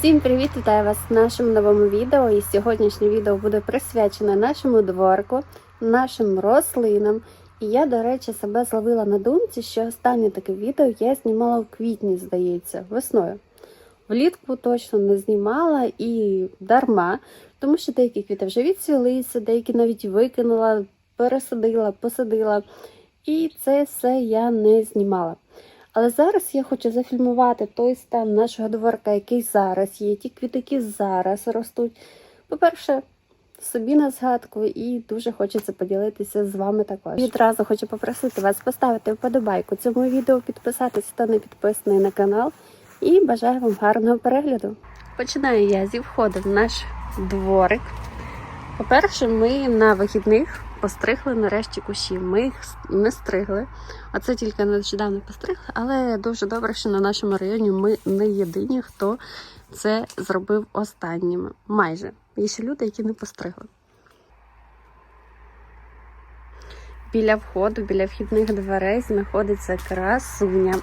Всім привіт! Вітаю вас в нашому новому відео. І сьогоднішнє відео буде присвячене нашому дворку, нашим рослинам. І я, до речі, себе зловила на думці, що останнє таке відео я знімала в квітні, здається, весною. Влітку точно не знімала і дарма, тому що деякі квіти вже відцвілися, деякі навіть викинула, пересадила, посадила. І це все я не знімала. Але зараз я хочу зафільмувати той стан нашого дворка, який зараз є, ті квіти, які зараз ростуть. По-перше, собі на згадку і дуже хочеться поділитися з вами також. Відразу хочу попросити вас поставити вподобайку цьому відео, підписатися, хто не підписаний на канал. І бажаю вам гарного перегляду. Починаю я зі входу в наш дворик. По-перше, ми на вихідних постригли нарешті кущі. Ми їх не стригли, а це тільки нещодавно постригли, але дуже добре, що на нашому районі ми не єдині, хто це зробив останніми. Майже. Є ще люди, які не постригли. Біля входу, біля вхідних дверей знаходиться красуня.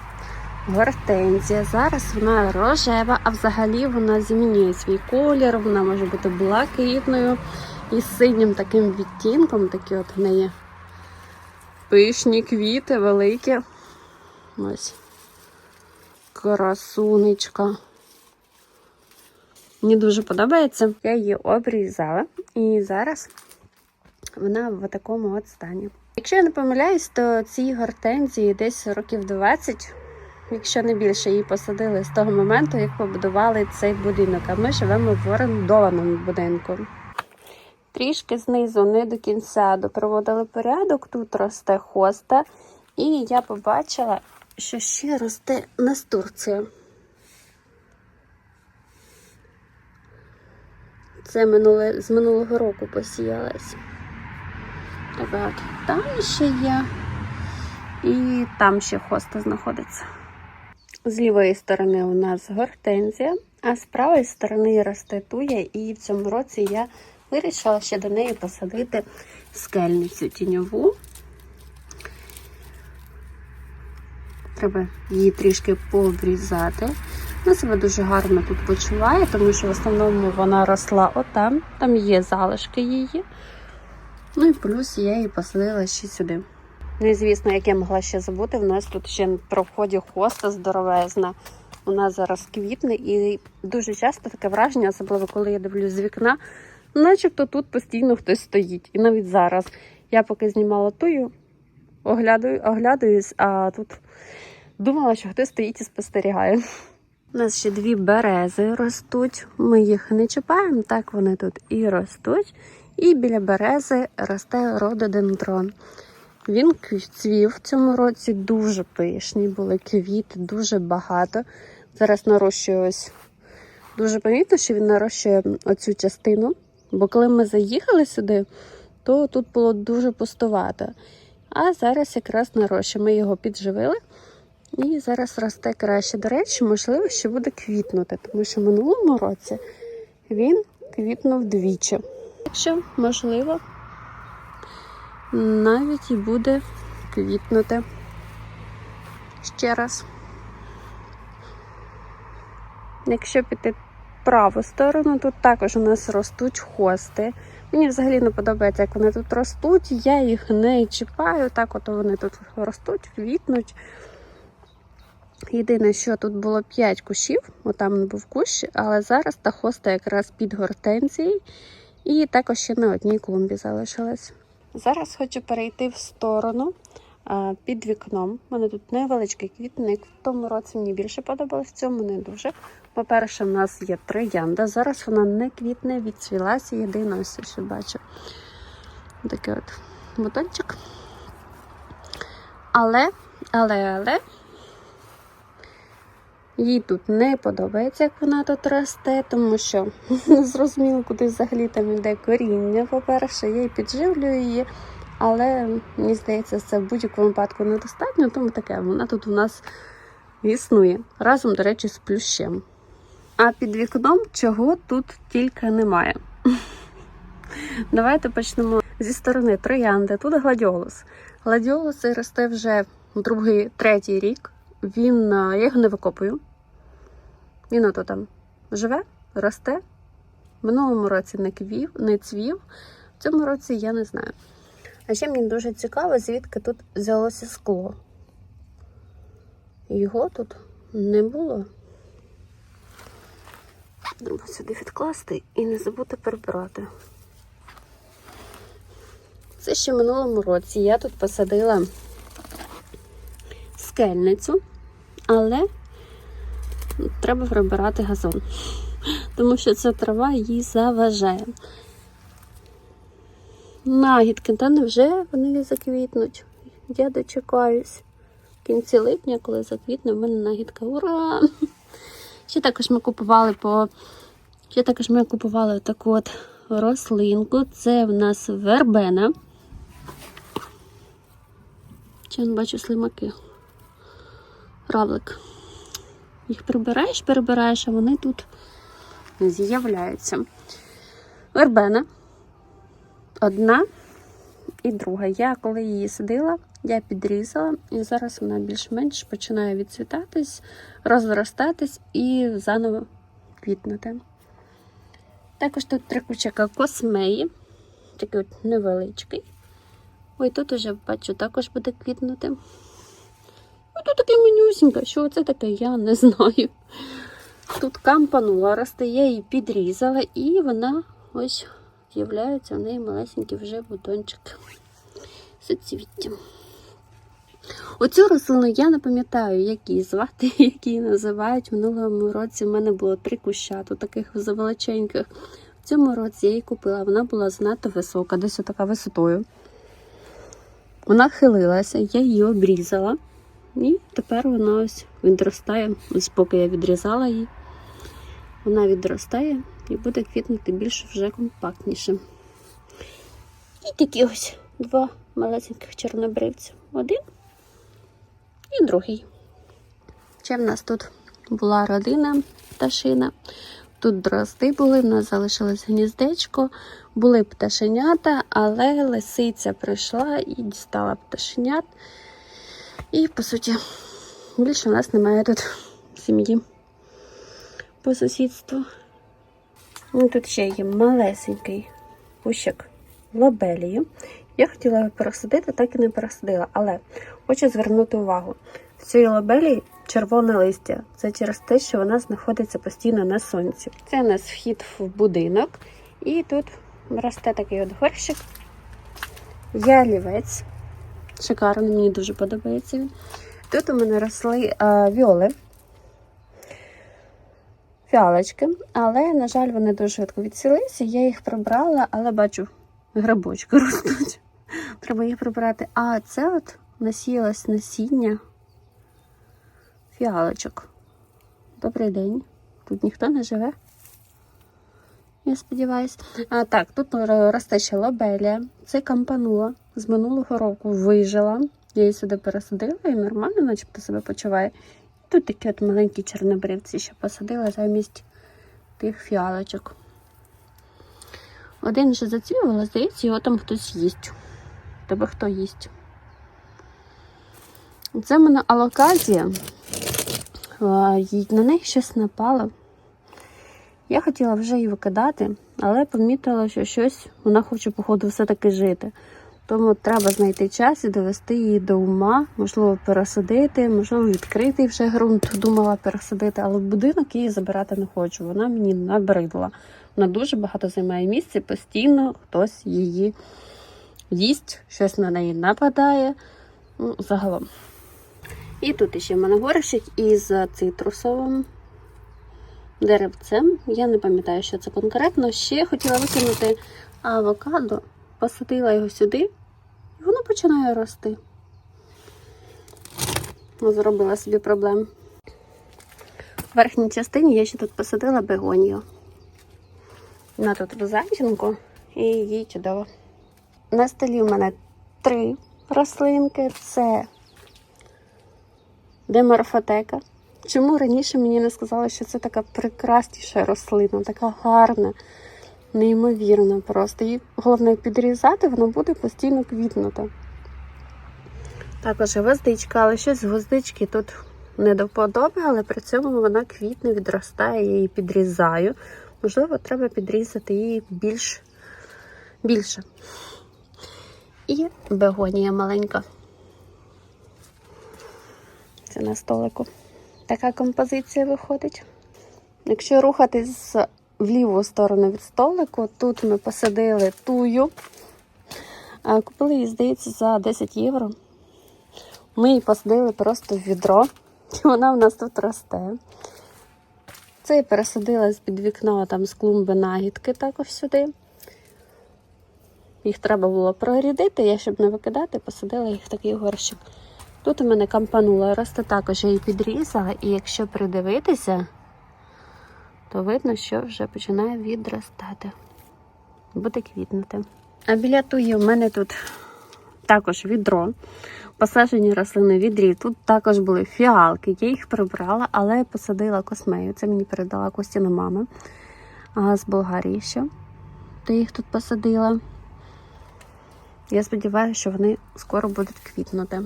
Гортензія. Зараз вона рожева, а взагалі вона змінює свій колір, вона може бути блакитною і синім таким відтінком. Такі от в неї пишні квіти великі. Ось. Красунечка. Мені дуже подобається. Я її обрізала, і зараз вона в такому от стані. Якщо я не помиляюсь, то цій гортензії десь років 20 якщо не більше, її посадили з того моменту, як побудували цей будинок. А ми живемо в орендованому будинку. Трішки знизу, не до кінця допроводили порядок. Тут росте хоста, і я побачила, що ще росте настурція. Це минуле, з минулого року посіялась. Так, там ще є. І там ще хоста знаходиться. З лівої сторони у нас гортензія, а з правої сторони росте туя, і в цьому році я вирішила ще до неї посадити скельницю тіньову. Треба її трішки пообрізати. Вона себе дуже гарно тут почуває, тому що в основному вона росла отам, там є залишки її. Ну і плюс я її посадила ще сюди. Ну і звісно, як я могла ще забути, в нас тут ще про вході хоста здоровезна. Вона зараз квітне і дуже часто таке враження, особливо коли я дивлюсь з вікна, начебто тут постійно хтось стоїть. І навіть зараз я поки знімала тую, оглядаю, оглядаюсь, а тут думала, що хтось стоїть і спостерігає. У нас ще дві берези ростуть. Ми їх не чіпаємо, так вони тут і ростуть. І біля берези росте рододендрон. Він цвів в цьому році дуже пишні, були квіти, дуже багато. Зараз нарощує ось дуже помітно, що він нарощує оцю частину. Бо коли ми заїхали сюди, то тут було дуже пустувато. А зараз якраз нарощує. Ми його підживили. І зараз росте краще. До речі, можливо, ще буде квітнути, тому що в минулому році він квітнув двічі. Якщо можливо, навіть і буде квітнути ще раз. Якщо піти праву сторону, тут також у нас ростуть хости. Мені взагалі не подобається, як вони тут ростуть. Я їх не чіпаю, так от вони тут ростуть, квітнуть. Єдине, що тут було 5 кущів, отам був кущ, але зараз та хоста якраз під гортензією, і також ще на одній клумбі залишилась. Зараз хочу перейти в сторону під вікном. У мене тут невеличкий квітник. В тому році мені більше подобалось, в цьому не дуже. По-перше, у нас є троянда. Зараз вона не квітне, відцвілася. Єдине, ось що бачу. Такий от бутончик. Але, але, але. Їй тут не подобається, як вона тут росте, тому що зрозуміло, куди взагалі там йде коріння. По-перше, я її підживлюю її, але мені здається, це в будь-якому випадку недостатньо, тому таке вона тут у нас існує. Разом, до речі, з плющем. А під вікном чого тут тільки немає. Давайте почнемо зі сторони троянди. Тут гладіолус. Гладіолус росте вже другий, третій рік. Він, я його не викопую. Він ото там живе, росте. В минулому році не квів, не цвів, в цьому році я не знаю. А ще мені дуже цікаво, звідки тут взялося скло. Його тут не було. Треба сюди відкласти і не забути прибирати. Це ще в минулому році я тут посадила скельницю, але треба прибирати газон, тому що ця трава їй заважає. Нагідки, та невже вони заквітнуть? Я дочекаюсь. В кінці липня, коли заквітне, в мене нагідка. Ура! Ще також ми купували по. Ще також ми купували таку от рослинку. Це в нас вербена. Чи я бачу слимаки? Равлик. Їх прибираєш, перебираєш, а вони тут з'являються. Вербена. Одна і друга. Я коли її садила, я підрізала, і зараз вона більш-менш починає відцвітатись, розростатись і заново квітнути. Також тут три кучака космеї, такий от невеличкий. Ой, тут уже бачу, також буде квітнути. Ой, тут таке менюсіньке, що це таке, я не знаю. Тут кампанула, росте, я її підрізала, і вона ось з'являється в неї малесенький вже бутончик соцвіття. Оцю рослину я не пам'ятаю, як її звати, як її називають. В минулому році в мене було три куща, тут таких завеличеньких. В цьому році я її купила, вона була занадто висока, десь така висотою. Вона хилилася, я її обрізала. І тепер вона ось відростає. Ось поки я відрізала її, вона відростає і буде квітнути більш вже компактніше. І такі ось два малесеньких чорнобривця. Один і другий. Ще в нас тут була родина пташина. Тут дрозди були, в нас залишилось гніздечко, були пташенята, але лисиця прийшла і дістала пташенят. І, по суті, більше в нас немає тут сім'ї по сусідству. Ну, тут ще є малесенький кущик лобелію. Я хотіла його пересадити, так і не пересадила. Але хочу звернути увагу: в цій лобелії червоне листя. Це через те, що вона знаходиться постійно на сонці. Це у нас вхід в будинок, і тут росте такий от горщик. Ялівець. Шикарний, мені дуже подобається він. Тут у мене росли а, віоли, фіалочки, але, на жаль, вони дуже швидко відсілися. Я їх прибрала, але бачу, грибочки ростуть. Треба їх прибрати. А це от насіялось насіння фіалочок. Добрий день. Тут ніхто не живе. Я сподіваюся. А так, тут росте ще лобелія. Це кампанула. З минулого року вижила. Я її сюди пересадила і нормально, начебто себе почуває. Тут такі от маленькі чорнобривці ще посадила замість тих фіалочок. Один вже зацвів, але здається, його там хтось їсть. Тебе хто їсть? Це в мене алоказія. На неї щось напало. Я хотіла вже її викидати, але помітила, що щось вона хоче, походу, все-таки жити. Тому треба знайти час і довести її до ума, можливо, пересадити, можливо, відкрити вже ґрунт, думала пересадити, але будинок її забирати не хочу. Вона мені набридла. Вона дуже багато займає місця, постійно хтось її їсть, щось на неї нападає. Ну, загалом. І тут ще в мене горщик із цитрусовим деревцем. Я не пам'ятаю, що це конкретно. Ще хотіла викинути авокадо, посадила його сюди, і воно починає рости. Ну, Зробила собі проблем. В верхній частині я ще тут посадила бегонію. Вона тут в зайчинку і їй чудово. На столі в мене три рослинки. Це деморфотека. Чому раніше мені не сказали, що це така прекрасніша рослина, така гарна, неймовірна просто. Її головне підрізати, воно буде постійно квітнути. Також гвоздичка, але щось з гвоздички тут не до вподоби, але при цьому вона квітне, відростає, я її підрізаю. Можливо, треба підрізати її більш більше. І бегонія маленька. Це на столику. Така композиція виходить. Якщо рухатись в ліву сторону від столику, тут ми посадили тую. Купили її, здається, за 10 євро. Ми її посадили просто в відро, і вона в нас тут росте. Це я пересадила з-під вікна там з клумби нагідки також сюди. Їх треба було прорядити, я щоб не викидати, посадила їх в такий горщик. Тут у мене кампанула росте також, я її підрізала, і якщо придивитися, то видно, що вже починає відростати. Буде квітнути. А біля туї в мене тут також відро. Посаджені рослини відрі. Тут також були фіалки. Я їх прибрала, але посадила космею. Це мені передала Костіна мама з Болгарії ще. То їх тут посадила. Я сподіваюся, що вони скоро будуть квітнути.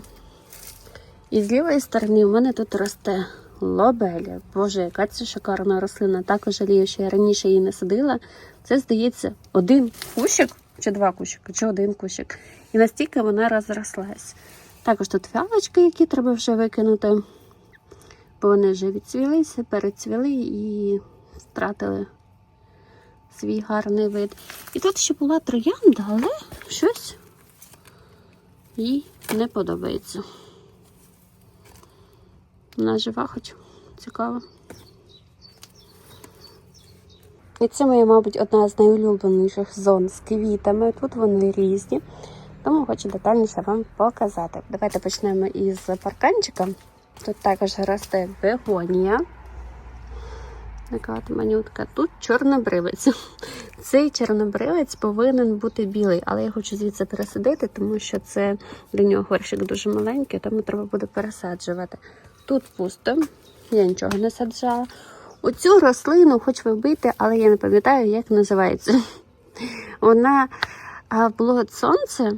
І з лівої сторони у мене тут росте лобеля. Боже, яка це шикарна рослина. Також жалію, що я раніше її не садила. Це, здається, один кущик, чи два кущики, чи один кущик. І настільки вона розрослась. Також тут фіалочки, які треба вже викинути, бо вони вже відцвілися, перецвіли і втратили свій гарний вид. І тут ще була троянда, але щось їй не подобається. Вона жива, хоч цікаво. І це моя, мабуть, одна з найулюбленіших зон з квітами. Тут вони різні, тому хочу детальніше вам показати. Давайте почнемо із парканчика. Тут також росте бегонія. Така манютка. Тут чорнобривець. Цей чорнобривець повинен бути білий, але я хочу звідси пересадити, тому що це для нього горщик дуже маленький, тому треба буде пересаджувати. Тут пусто, я нічого не саджала. Оцю рослину хоч вибити, але я не пам'ятаю, як називається. Вона було сонце,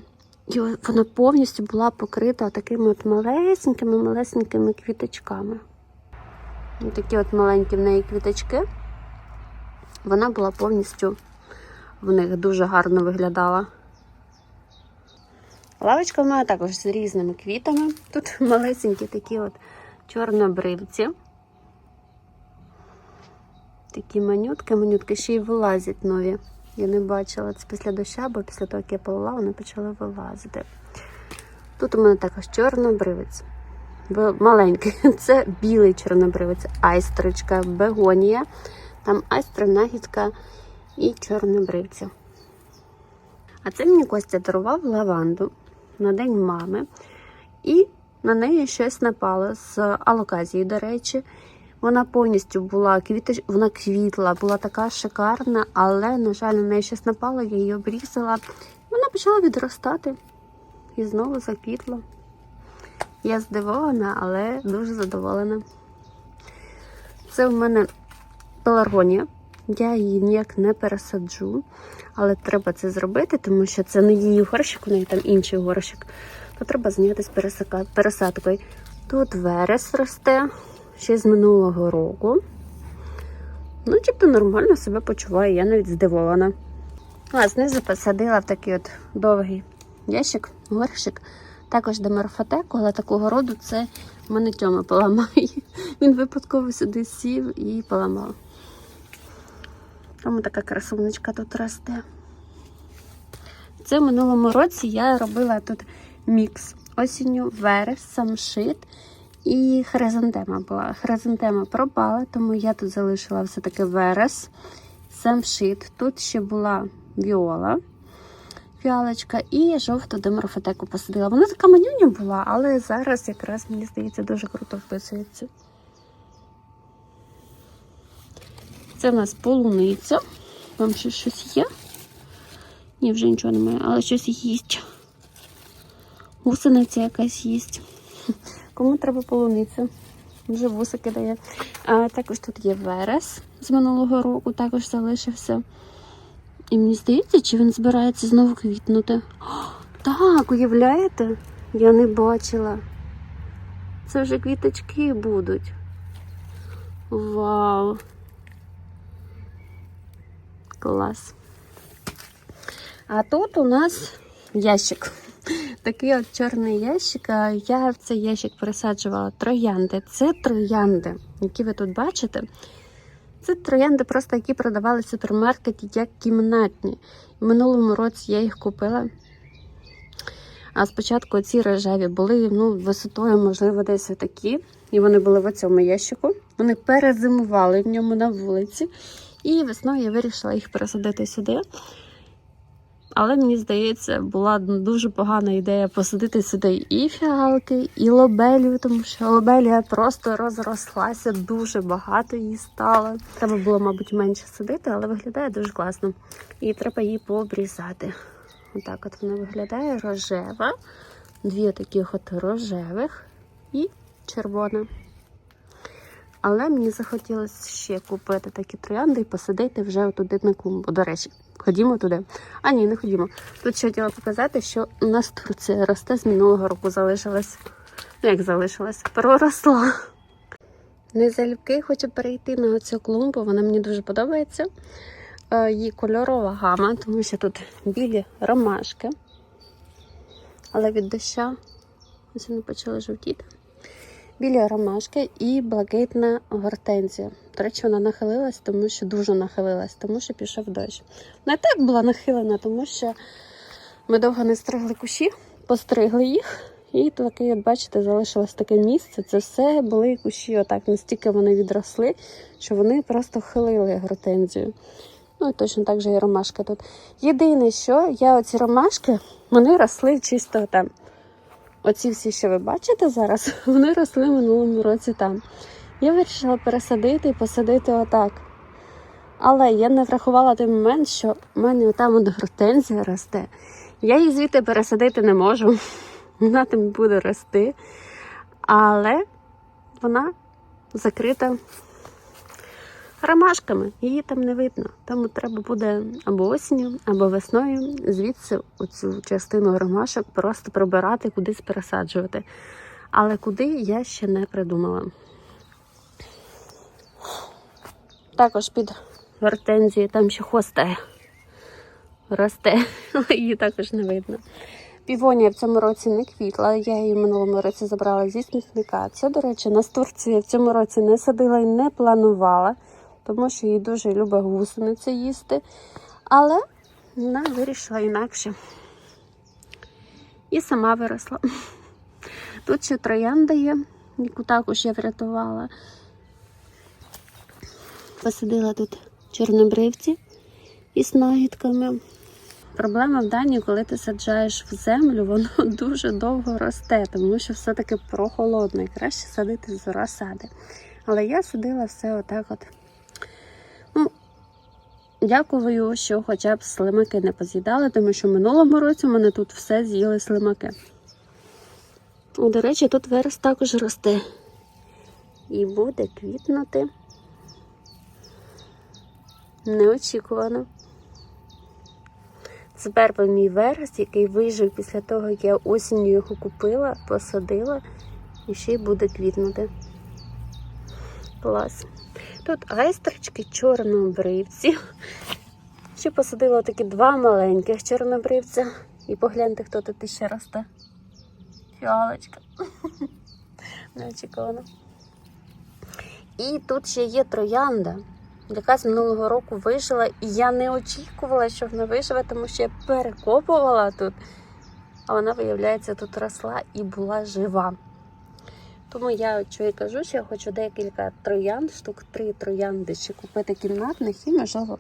і вона повністю була покрита такими от малесенькими, малесенькими квіточками. Такі от маленькі в неї квіточки. Вона була повністю в них дуже гарно виглядала. Лавочка в мене також з різними квітами. Тут малесенькі такі от чорнобривці. Такі манютки, манютки ще й вилазять нові. Я не бачила це після доща, бо після того, як я полила, вони почали вилазити. Тут у мене також чорнобривець. Маленький. Це білий чорнобривець, айстричка, бегонія. Там айстра, нагідка і чорнобривці. А це мені Костя дарував лаванду на день мами. І на неї щось напало з алоказії, до речі. Вона повністю була квіти, вона квітла, була така шикарна, але, на жаль, на неї щось напало, я її обрізала. Вона почала відростати і знову заквітла. Я здивована, але дуже задоволена. Це в мене пеларгонія. Я її ніяк не пересаджу, але треба це зробити, тому що це не її горщик, у неї там інший горщик. То треба зайнятися пересадкою. Тут верес росте ще з минулого року. Ну, тобто нормально себе почуваю, я навіть здивована. А знизу посадила в такий от довгий ящик, горщик. Також деморфотеку, але такого роду це мене Тьома поламає. Він випадково сюди сів і поламав. Тому така красунечка тут росте. Це в минулому році я робила тут мікс. Осінню верес, самшит і хризантема була. Хризантема пропала, тому я тут залишила все-таки верес, самшит. Тут ще була віола, фіалочка і жовту деморфотеку посадила. Вона така манюня була, але зараз якраз, мені здається, дуже круто вписується. Це в нас полуниця. Там ще щось є. Ні, вже нічого немає, але щось їсть. Гусениця якась їсть. Кому треба полуниця? Вже вусики дає. А, Також тут є верес з минулого року, також залишився. І мені здається, чи він збирається знову квітнути. О, так, уявляєте? Я не бачила. Це вже квіточки будуть. Вау! Клас. А тут у нас ящик. Такий от чорний ящик. Я в цей ящик пересаджувала троянди. Це троянди, які ви тут бачите. Це троянди, просто які продавали в супермаркеті як кімнатні. В минулому році я їх купила. А спочатку ці рожеві були ну, висотою, можливо, десь такі. І вони були в цьому ящику. Вони перезимували в ньому на вулиці. І весною я вирішила їх пересадити сюди. Але мені здається, була дуже погана ідея посадити сюди і фіалки, і лобелію, тому що лобелія просто розрослася, дуже багато її стало. Треба було, мабуть, менше садити, але виглядає дуже класно. І треба її пообрізати. Отак от вона виглядає рожева. Дві таких от рожевих і червона. Але мені захотілося ще купити такі троянди і посадити вже туди на клумбу. До речі, ходімо туди. А ні, не ходімо. Тут ще хотіла показати, що у нас Турція росте з минулого року залишилась. Ну, як залишилась? Проросла. Не залюбки хочу перейти на цю клумбу, вона мені дуже подобається. Е, Її кольорова гама, тому що тут білі ромашки. Але від доща ось вони почали жовтіти. Білі ромашки і блакитна гортензія. До речі, вона нахилилась, тому що дуже нахилилась, тому що пішов дощ. Не так була нахилена, тому що ми довго не стригли кущі, постригли їх. І таке, от бачите, залишилось таке місце. Це все були кущі, отак настільки вони відросли, що вони просто хилили гортензію. Ну і точно так же і ромашка тут. Єдине, що я оці ромашки, вони росли чисто там. Оці всі, що ви бачите зараз, вони росли минулому році там. Я вирішила пересадити і посадити отак. Але я не врахувала той момент, що в мене там от гортензія росте. Я її звідти пересадити не можу. Вона там буде рости. Але вона закрита ромашками. Її там не видно. Тому треба буде або осінню, або весною звідси оцю частину ромашок просто прибирати, кудись пересаджувати. Але куди я ще не придумала. Також під гортензією там ще хосте росте, її також не видно. Півонія в цьому році не квітла, я її минулому році забрала зі смітника. Це, до речі, на Турції в цьому році не садила і не планувала, тому що їй дуже любить гусениця їсти. Але вона вирішила інакше. І сама виросла. Тут ще троянда є, яку також я врятувала. Посадила тут чорнобривці із нагідками. Проблема в Данії, коли ти саджаєш в землю, воно дуже довго росте, тому що все-таки прохолодно і краще садити з розсади. Але я садила все отак от. Дякую, що хоча б слимаки не поз'їдали, тому що в минулому році в мене тут все з'їли слимаки. До речі, тут верес також росте. І буде квітнути. Неочікувано. Це перший мій верес, який вижив після того, як я осінню його купила, посадила і ще й буде квітнути. Клас. Тут айстрочки чорнобривці. Ще посадила такі два маленьких чорнобривця. І погляньте, хто тут іще росте. Фіалочка. Неочікувано. І тут ще є троянда яка з минулого року вижила, і я не очікувала, що вона виживе, тому що я перекопувала тут, а вона, виявляється, тут росла і була жива. Тому я що і кажу, що я хочу декілька троянд, штук три троянди ще купити кімнатних і, можливо,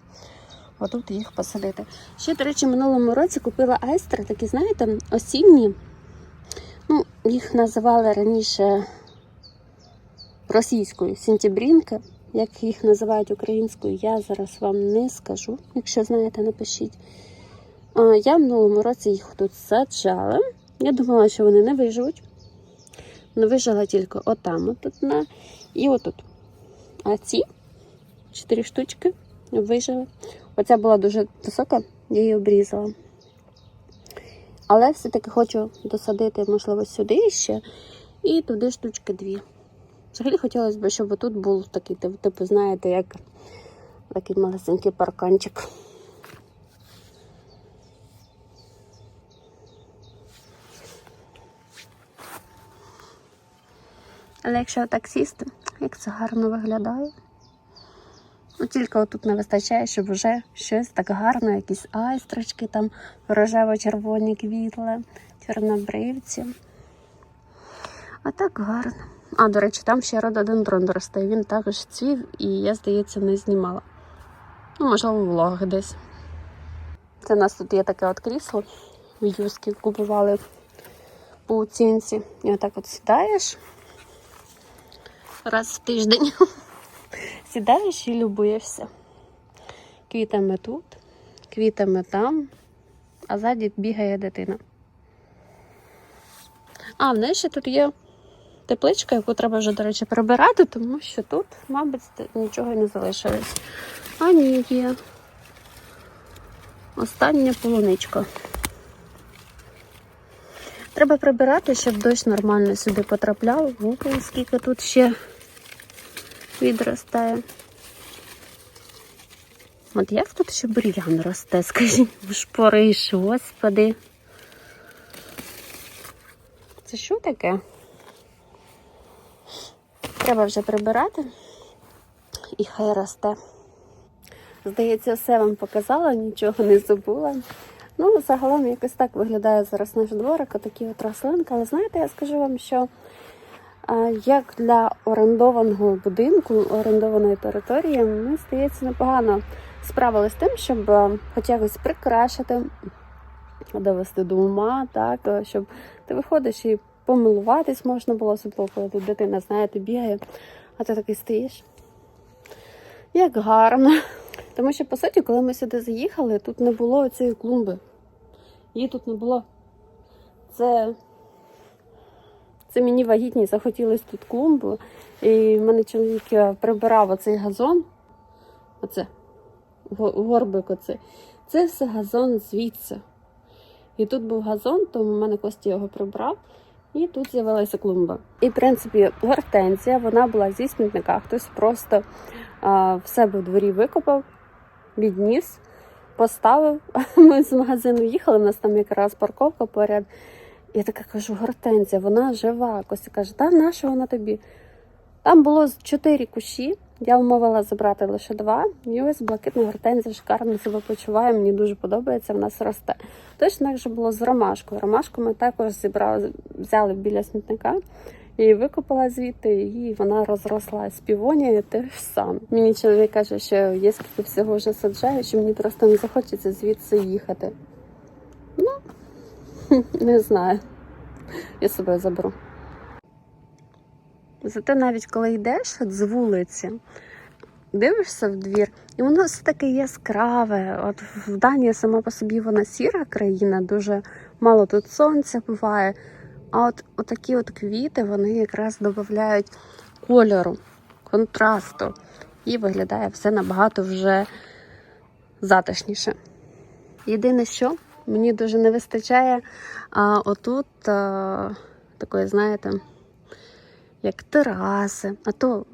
отут їх посадити. Ще, до речі, минулому році купила айстри, такі, знаєте, осінні. Ну, Їх називали раніше російською сентябрінки. Як їх називають українською, я зараз вам не скажу. Якщо знаєте, напишіть. Я в минулому році їх тут саджала. Я думала, що вони не виживуть. Не вижила тільки отам, от одна і отут. А ці чотири штучки вижили. Оця була дуже висока, я її обрізала. Але все-таки хочу досадити, можливо, сюди ще. І туди штучки дві. Взагалі хотілося б, щоб тут був такий, типу, знаєте, як такий малесенький парканчик. Але якщо так сісти, як це гарно виглядає. Ну, тільки отут не вистачає, щоб вже щось так гарно, якісь айстрочки, там рожево-червоні квітли, чорнобривці. А так гарно. А, до речі, там ще рододендрон росте. Він також цвів і я, здається, не знімала. Ну, можливо, в влогах десь. Це у нас тут є таке от крісло. В юскі купували по оцінці. І отак от сідаєш раз в тиждень. Сідаєш і любуєшся. Квітами тут, квітами там, а ззаді бігає дитина. А, в неї ще тут є тепличка, яку треба вже, до речі, прибирати, тому що тут, мабуть, нічого не залишилось. А ні, є. Остання полуничка. Треба прибирати, щоб дощ нормально сюди потрапляв. Ого, скільки тут ще відростає. От як тут ще бур'ян росте, скажіть, шпориш, господи. Це що таке? Треба вже прибирати і хай росте. Здається, все вам показала, нічого не забула. Ну, загалом якось так виглядає зараз наш дворик, отакі от рослинки. Але знаєте, я скажу вам, що як для орендованого будинку, орендованої території, ми, здається, непогано справилися з тим, щоб а, хоч якось прикрашити, довести до ума, так, щоб ти виходиш і помилуватись можна було, особливо, коли тут дитина, знаєте, бігає, а ти такий стоїш. Як гарно. Тому що, по суті, коли ми сюди заїхали, тут не було цієї клумби. Її тут не було. Це, це мені вагітні захотілося тут клумбу. І в мене чоловік е, прибирав оцей газон. Оце, горбик оцей. Це все газон звідси. І тут був газон, тому в мене Костя його прибрав. І тут з'явилася клумба. І, в принципі, гортензія, вона була зі смітника. Хтось просто а, в себе в дворі викопав, відніс, поставив. Ми з магазину їхали, у нас там якраз парковка поряд. Я така кажу, гортензія, вона жива. Костя каже, та наша вона тобі? Там було чотири кущі. Я вмовила забрати лише два. І ось блакитна гортензія шикарно себе почуває. Мені дуже подобається, в нас росте. Точно так же було з ромашкою. Ромашку ми також зібрали, взяли біля смітника. І викопала звідти, і вона розросла з півонія те ж саме. Мені чоловік каже, що є скільки всього вже саджаю, що мені просто не захочеться звідси їхати. Не знаю. Я себе заберу. Зате навіть коли йдеш з вулиці, дивишся в двір, і воно все таке яскраве. От в Данії сама по собі вона сіра країна, дуже мало тут сонця буває. А от такі от квіти вони якраз додають кольору, контрасту. І виглядає все набагато вже затишніше. Єдине, що мені дуже не вистачає а, отут а, такої, знаєте, як тераси. А то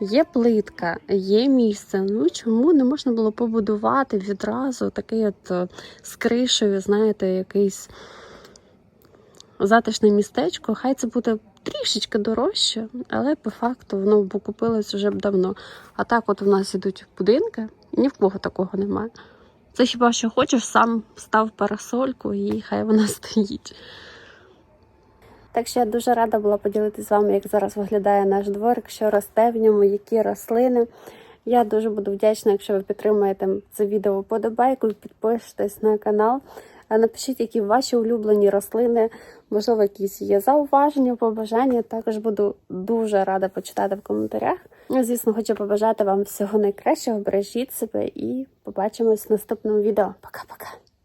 є плитка, є місце. Ну чому не можна було побудувати відразу такий от е, з кришею, знаєте, якийсь затишне містечко. Хай це буде трішечки дорожче, але по факту воно б купилось вже б давно. А так, от у нас ідуть будинки, ні в кого такого немає. Це хіба що хочеш, сам став парасольку і хай вона стоїть. Так що я дуже рада була поділитися з вами, як зараз виглядає наш дворик, що росте в ньому, які рослини. Я дуже буду вдячна, якщо ви підтримаєте це відео подобайкою, підпишетесь на канал. Напишіть, які ваші улюблені рослини, можливо, якісь є зауваження, побажання. Також буду дуже рада почитати в коментарях. Ну, Звісно, хочу побажати вам всього найкращого. Бережіть себе і побачимось в наступному відео. Пока-пока.